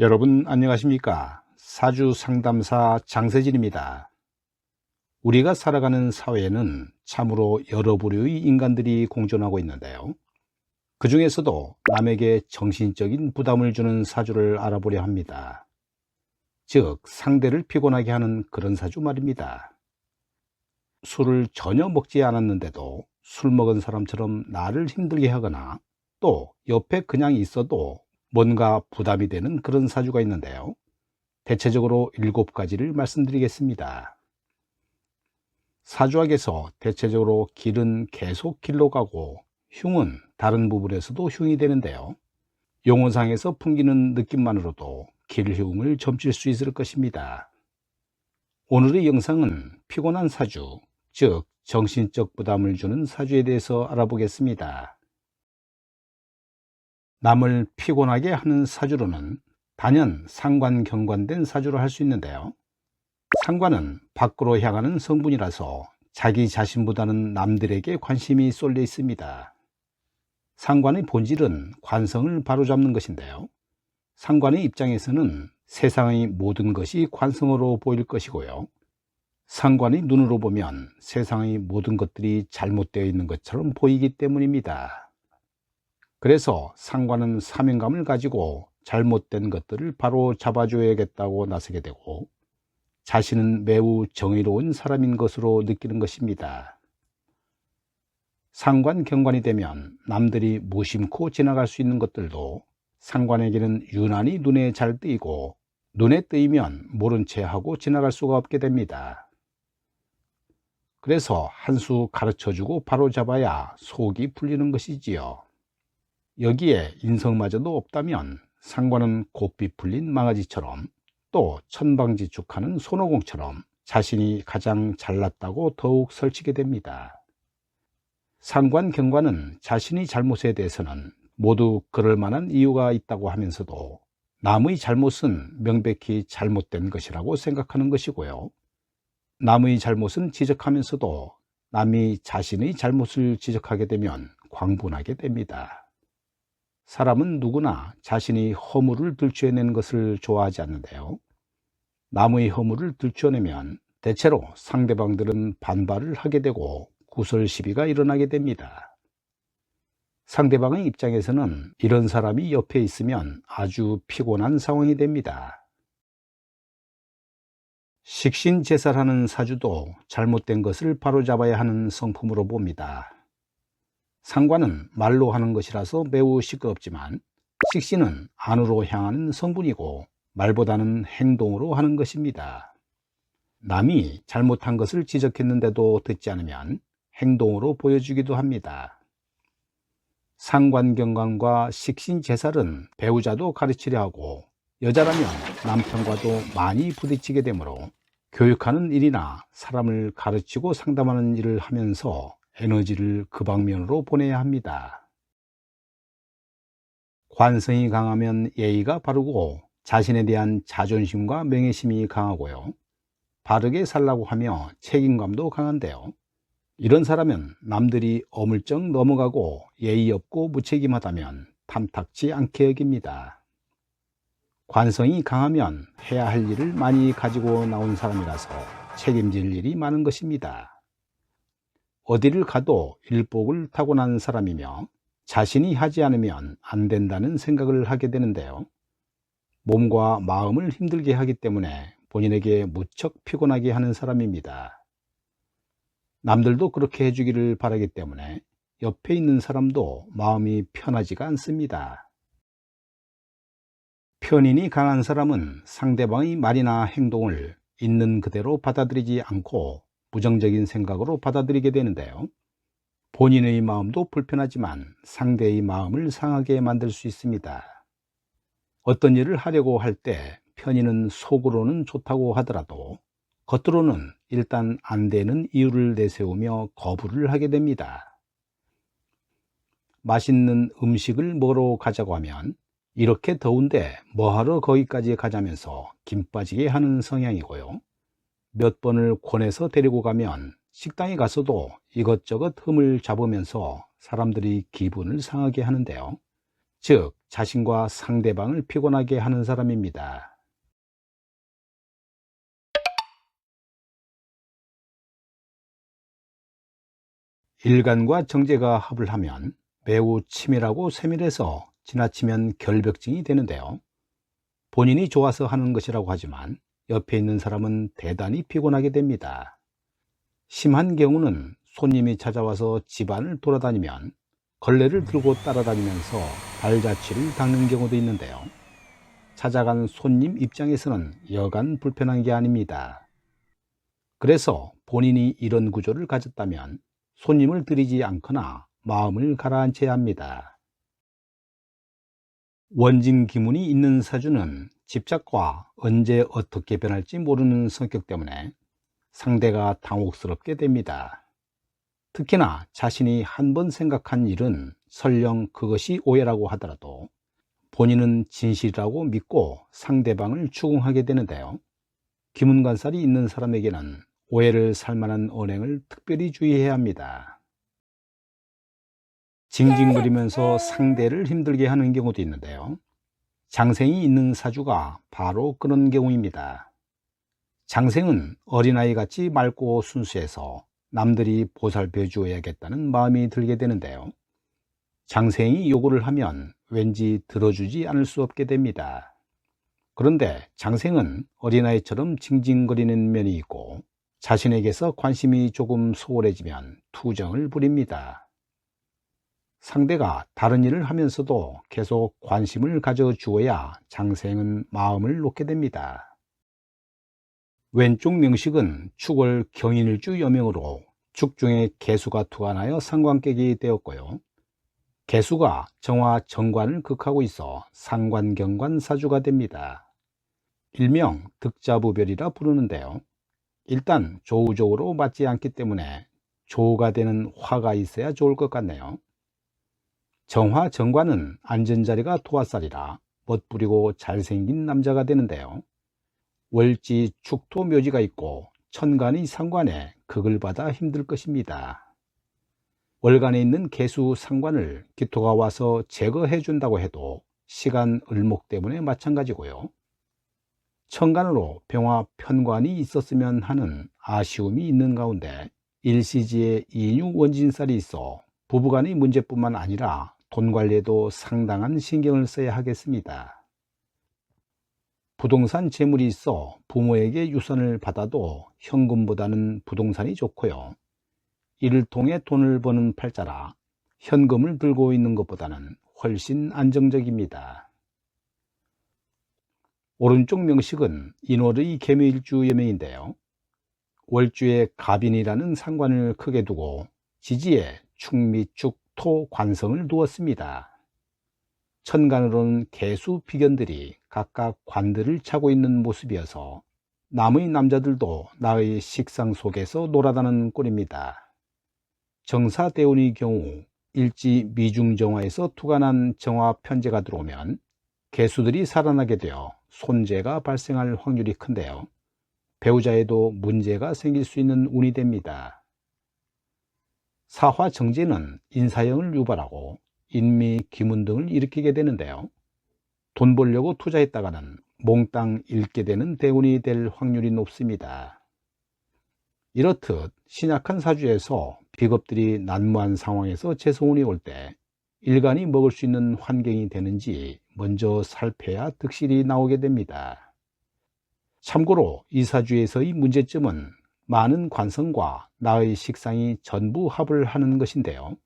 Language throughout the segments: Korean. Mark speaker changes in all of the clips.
Speaker 1: 여러분 안녕하십니까? 사주 상담사 장세진입니다. 우리가 살아가는 사회에는 참으로 여러 부류의 인간들이 공존하고 있는데요. 그 중에서도 남에게 정신적인 부담을 주는 사주를 알아보려 합니다. 즉, 상대를 피곤하게 하는 그런 사주 말입니다. 술을 전혀 먹지 않았는데도 술 먹은 사람처럼 나를 힘들게 하거나 또 옆에 그냥 있어도 뭔가 부담이 되는 그런 사주가 있는데요. 대체적으로 일곱 가지를 말씀드리겠습니다. 사주학에서 대체적으로 길은 계속 길로 가고 흉은 다른 부분에서도 흉이 되는데요. 용어상에서 풍기는 느낌만으로도 길흉을 점칠 수 있을 것입니다. 오늘의 영상은 피곤한 사주, 즉 정신적 부담을 주는 사주에 대해서 알아보겠습니다. 남을 피곤하게 하는 사주로는 단연 상관 경관된 사주로 할 수 있는데요. 상관은 밖으로 향하는 성분이라서 자기 자신보다는 남들에게 관심이 쏠려 있습니다. 상관의 본질은 관성을 바로잡는 것인데요. 상관의 입장에서는 세상의 모든 것이 관성으로 보일 것이고요. 상관의 눈으로 보면 세상의 모든 것들이 잘못되어 있는 것처럼 보이기 때문입니다. 그래서 상관은 사명감을 가지고 잘못된 것들을 바로 잡아줘야겠다고 나서게 되고 자신은 매우 정의로운 사람인 것으로 느끼는 것입니다. 상관 경관이 되면 남들이 무심코 지나갈 수 있는 것들도 상관에게는 유난히 눈에 잘 뜨이고 눈에 뜨이면 모른 채 하고 지나갈 수가 없게 됩니다. 그래서 한 수 가르쳐 주고 바로 잡아야 속이 풀리는 것이지요. 여기에 인성마저도 없다면 상관은 곱비 풀린 망아지처럼 또 천방지축하는 손오공처럼 자신이 가장 잘났다고 더욱 설치게 됩니다. 상관 경관은 자신의 잘못에 대해서는 모두 그럴 만한 이유가 있다고 하면서도 남의 잘못은 명백히 잘못된 것이라고 생각하는 것이고요. 남의 잘못은 지적하면서도 남이 자신의 잘못을 지적하게 되면 광분하게 됩니다. 사람은 누구나 자신이 허물을 들춰내는 것을 좋아하지 않는데요. 남의 허물을 들춰내면 대체로 상대방들은 반발을 하게 되고 구설 시비가 일어나게 됩니다. 상대방의 입장에서는 이런 사람이 옆에 있으면 아주 피곤한 상황이 됩니다. 식신제살하는 사주도 잘못된 것을 바로잡아야 하는 성품으로 봅니다. 상관은 말로 하는 것이라서 매우 시끄럽지만 식신은 안으로 향하는 성분이고 말보다는 행동으로 하는 것입니다. 남이 잘못한 것을 지적했는데도 듣지 않으면 행동으로 보여주기도 합니다. 상관경관과 식신제살은 배우자도 가르치려 하고 여자라면 남편과도 많이 부딪히게 되므로 교육하는 일이나 사람을 가르치고 상담하는 일을 하면서 에너지를 그 방면으로 보내야 합니다. 관성이 강하면 예의가 바르고 자신에 대한 자존심과 명예심이 강하고요. 바르게 살라고 하며 책임감도 강한데요. 이런 사람은 남들이 어물쩍 넘어가고 예의 없고 무책임하다면 탐탁지 않게 여깁니다. 관성이 강하면 해야 할 일을 많이 가지고 나온 사람이라서 책임질 일이 많은 것입니다. 어디를 가도 일복을 타고난 사람이며 자신이 하지 않으면 안 된다는 생각을 하게 되는데요. 몸과 마음을 힘들게 하기 때문에 본인에게 무척 피곤하게 하는 사람입니다. 남들도 그렇게 해주기를 바라기 때문에 옆에 있는 사람도 마음이 편하지가 않습니다. 편인이 강한 사람은 상대방의 말이나 행동을 있는 그대로 받아들이지 않고 부정적인 생각으로 받아들이게 되는데요. 본인의 마음도 불편하지만 상대의 마음을 상하게 만들 수 있습니다. 어떤 일을 하려고 할 때 편의는 속으로는 좋다고 하더라도 겉으로는 일단 안 되는 이유를 내세우며 거부를 하게 됩니다. 맛있는 음식을 먹으러 가자고 하면 이렇게 더운데 뭐하러 거기까지 가자면서 김 빠지게 하는 성향이고요. 몇 번을 권해서 데리고 가면 식당에 가서도 이것저것 흠을 잡으면서 사람들이 기분을 상하게 하는데요. 즉 자신과 상대방을 피곤하게 하는 사람입니다. 일간과 정제가 합을 하면 매우 치밀하고 세밀해서 지나치면 결벽증이 되는데요. 본인이 좋아서 하는 것이라고 하지만 옆에 있는 사람은 대단히 피곤하게 됩니다. 심한 경우는 손님이 찾아와서 집안을 돌아다니면 걸레를 들고 따라다니면서 발자취를 닦는 경우도 있는데요. 찾아간 손님 입장에서는 여간 불편한 게 아닙니다. 그래서 본인이 이런 구조를 가졌다면 손님을 들이지 않거나 마음을 가라앉혀야 합니다. 원진 기문이 있는 사주는 집착과 언제 어떻게 변할지 모르는 성격 때문에 상대가 당혹스럽게 됩니다. 특히나 자신이 한 번 생각한 일은 설령 그것이 오해라고 하더라도 본인은 진실이라고 믿고 상대방을 추궁하게 되는데요. 기문관살이 있는 사람에게는 오해를 살 만한 언행을 특별히 주의해야 합니다. 징징거리면서 상대를 힘들게 하는 경우도 있는데요. 장생이 있는 사주가 바로 그런 경우입니다. 장생은 어린아이 같이 맑고 순수해서 남들이 보살펴 주어야겠다는 마음이 들게 되는데요. 장생이 요구를 하면 왠지 들어주지 않을 수 없게 됩니다. 그런데 장생은 어린아이처럼 징징거리는 면이 있고 자신에게서 관심이 조금 소홀해지면 투정을 부립니다. 상대가 다른 일을 하면서도 계속 관심을 가져 주어야 장생은 마음을 놓게 됩니다. 왼쪽 명식은 축월 경인일주 여명으로 축중에 개수가 투관하여 상관객이 되었고요. 개수가 정화 정관을 극하고 있어 상관경관 사주가 됩니다. 일명 득자부별이라 부르는데요. 일단 조우적으로 맞지 않기 때문에 조우가 되는 화가 있어야 좋을 것 같네요. 정화 정관은 안전자리가 토화살이라 멋부리고 잘생긴 남자가 되는데요. 월지 축토 묘지가 있고 천간이 상관에 극을 받아 힘들 것입니다. 월간에 있는 개수 상관을 기토가 와서 제거해 준다고 해도 시간 을목 때문에 마찬가지고요. 천간으로 병화 편관이 있었으면 하는 아쉬움이 있는 가운데 일시지에 이유 원진살이 있어 부부간의 문제뿐만 아니라 돈 관리에도 상당한 신경을 써야 하겠습니다. 부동산 재물이 있어 부모에게 유산을 받아도 현금보다는 부동산이 좋고요. 이를 통해 돈을 버는 팔자라 현금을 들고 있는 것보다는 훨씬 안정적입니다. 오른쪽 명식은 인월의 개묘일주 여명인데요. 월주에 갑인이라는 상관을 크게 두고 지지에 축미축 토 관성을 두었습니다. 천간으로는 개수 비견들이 각각 관들을 차고 있는 모습이어서 남의 남자들도 나의 식상 속에서 놀아다는 꼴입니다. 정사대운의 경우 일지 미중정화에서 투간한 정화 편제가 들어오면 개수들이 살아나게 되어 손재가 발생할 확률이 큰데요. 배우자에도 문제가 생길 수 있는 운이 됩니다. 사화 정제는 인사형을 유발하고 인미, 기문 등을 일으키게 되는데요. 돈 벌려고 투자했다가는 몽땅 잃게 되는 대운이 될 확률이 높습니다. 이렇듯 신약한 사주에서 비겁들이 난무한 상황에서 재성운이 올 때 일간이 먹을 수 있는 환경이 되는지 먼저 살펴야 득실이 나오게 됩니다. 참고로 이 사주에서의 문제점은 많은 관성과 나의 식상이 전부 합을 하는 것인데요.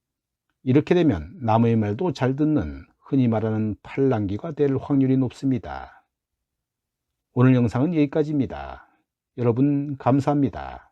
Speaker 1: 이렇게 되면 남의 말도 잘 듣는 흔히 말하는 팔랑기가 될 확률이 높습니다. 오늘 영상은 여기까지입니다. 여러분 감사합니다.